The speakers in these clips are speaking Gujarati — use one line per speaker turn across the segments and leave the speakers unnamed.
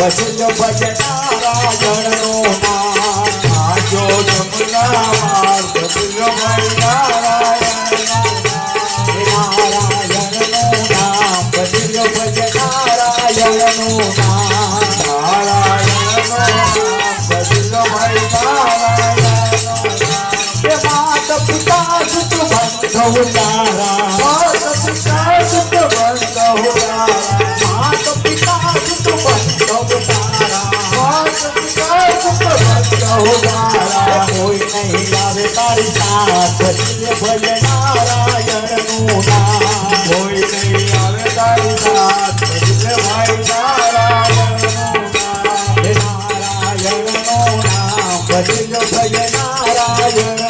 ભજન ભજનારા જણનો
આજો જમુના
માર. ભજન ભજનારા તારા ભજના કરીને ભજ નારાયણનું
નારાયણ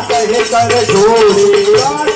कह कर जोड़ी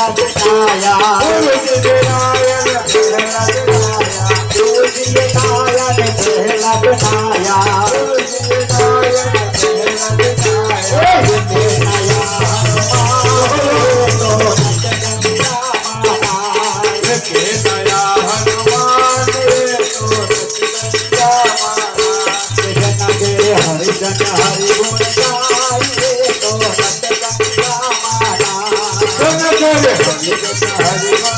Oh, my God.
一个がとう
ござ。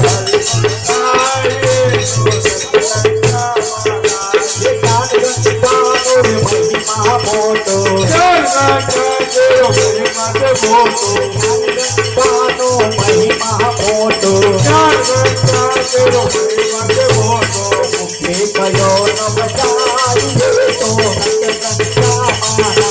કયો
ન
બચાવી તો નંદગંગા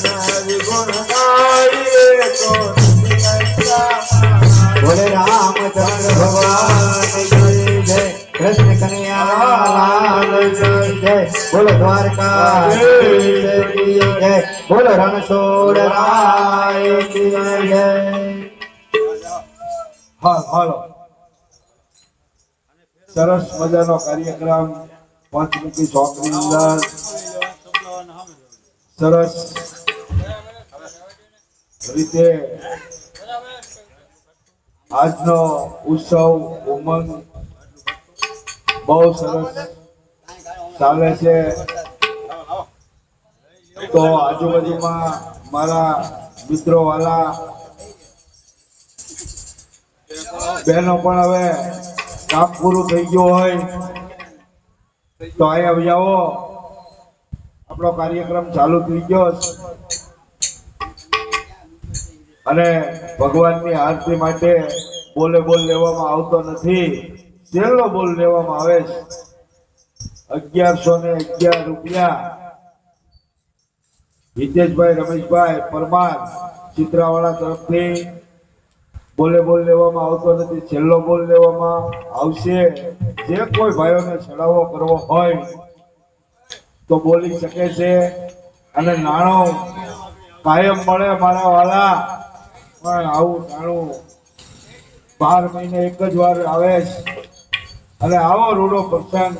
મહાન બોલે રામચંદ્ર ભગવાન કી જય કૃષ્ણ કનૈયા લાલ કી જય બોલો દ્વારકા જય બોલો રણછોડ રાય કી જય
હા હાલો સરસ મજાનો કાર્યક્રમ પંચમુખી ચોકની અંદર સરસ રીતે આજનો ઉત્સવ, ઉમંગ બહુ સરસ ચાલે છે તો આજુબાજુમાં મારા મિત્રો વાલા બહેનો પણ હવે કામ પૂરું થઈ ગયું હોય તો અહીંયા જાઓ આપણો કાર્યક્રમ ચાલુ થઈ ગયો. અને ભગવાનની આરતી માટે બોલે બોલ લેવામાં આવતો નથી. છેલ્લો બોલ લેવામાં આવે છે. અગિયારસો ને અગિયાર રૂપિયા. હિતેશભાઈ, રમેશભાઈ, પરમાર, ચિત્રાવાળા તરફથી બોલે બોલ લેવામાં આવતો નથી. છેલ્લો બોલ લેવામાં આવશે. જે કોઈ ભાઈઓને ચડાવો કરવો હોય તો બોલી શકે છે. અને નાણો કાયમ મળે મારા વાલા. પણ આવું નાણું બાર મહિને એક જ વાર આવે છે. અને આવો રૂડો પ્રસંગ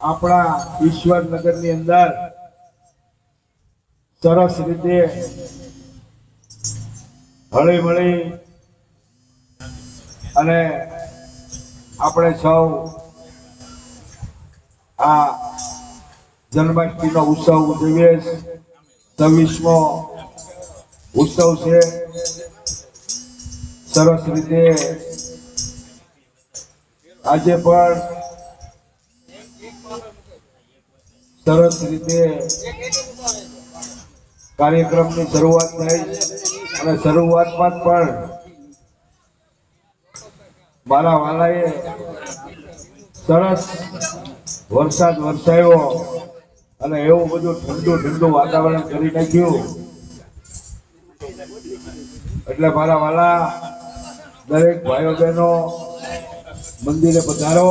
આપણા ઈશ્વરનગરની અંદર સરસ રીતે હળી મળી અને આપણે સૌ આ જન્માષ્ટમીનો ઉત્સવ ઉજવીએ છવ્વીસમો ઉત્સવ છે. સરસ રીતે આજે પણ સરસ રીતે કાર્યક્રમની શરૂઆત થઈ અને શરૂઆતમાં પણ મારા વાલાએ સરસ વરસાદ વરસાયો અને એવું બધું ઠંડુ ઠંડુ વાતાવરણ કરી નાખ્યું. એટલે મારા વાલા, દરેક ભાઈઓ બહેનો, મંદિરે પધારો.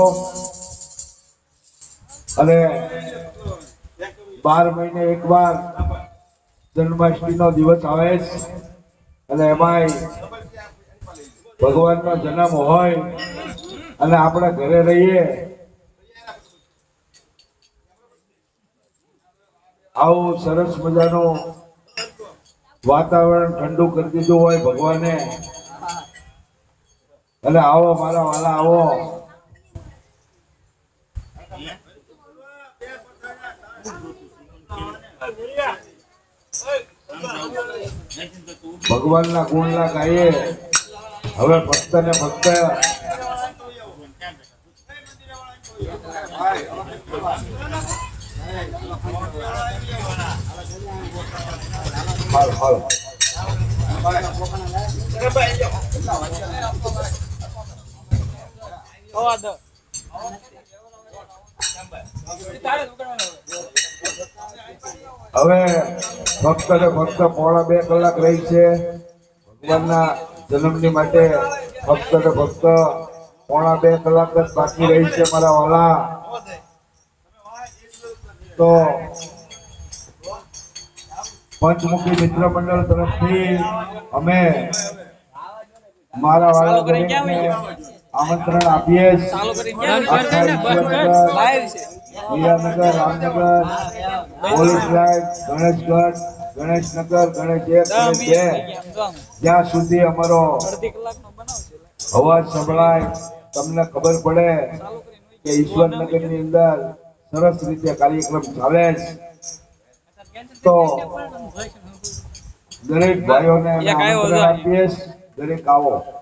અને બાર મહિને એક વાર જન્માષ્ટમી નો દિવસ આવે છે અને એમાંય ભગવાનનો જન્મ હોય અને આપણે ઘરે રહીએ, આવું સરસ મજાનું વાતાવરણ ઠંડુ કરી દીધું હોય ભગવાને. અને આવો, મારા વાલા, આવો. ભગવાનના ગુણના ગાઈએ. હવે ભક્ત ને ભક્ત. હાલ હાલ હવે ફક્ત ને ફક્ત પોણા બે કલાક રહી છે. ભગવાનના જન્મની માટે ફક્ત ને ફક્ત પોણા બે કલાક જ બાકી રહી છે મારા વાલા. તો પંચમુખી મિત્ર મંડળ તરફથી અમે મારા વાળા દરેકને આમંત્રણ આપીએ વિયાનગર રામનગર પોલીસ લાઇન ગણેશગઢ ગણેશનગર ગણેશ એક ગણેશ બે જ્યાં. સુધી અમારો અવાજ સંભળાય તમને ખબર પડે કે ઈશ્વરનગરની અંદર સરસ રીતે કાર્યક્રમ ચાલે છે તો દરેક ભાઈઓને. દરેક આવો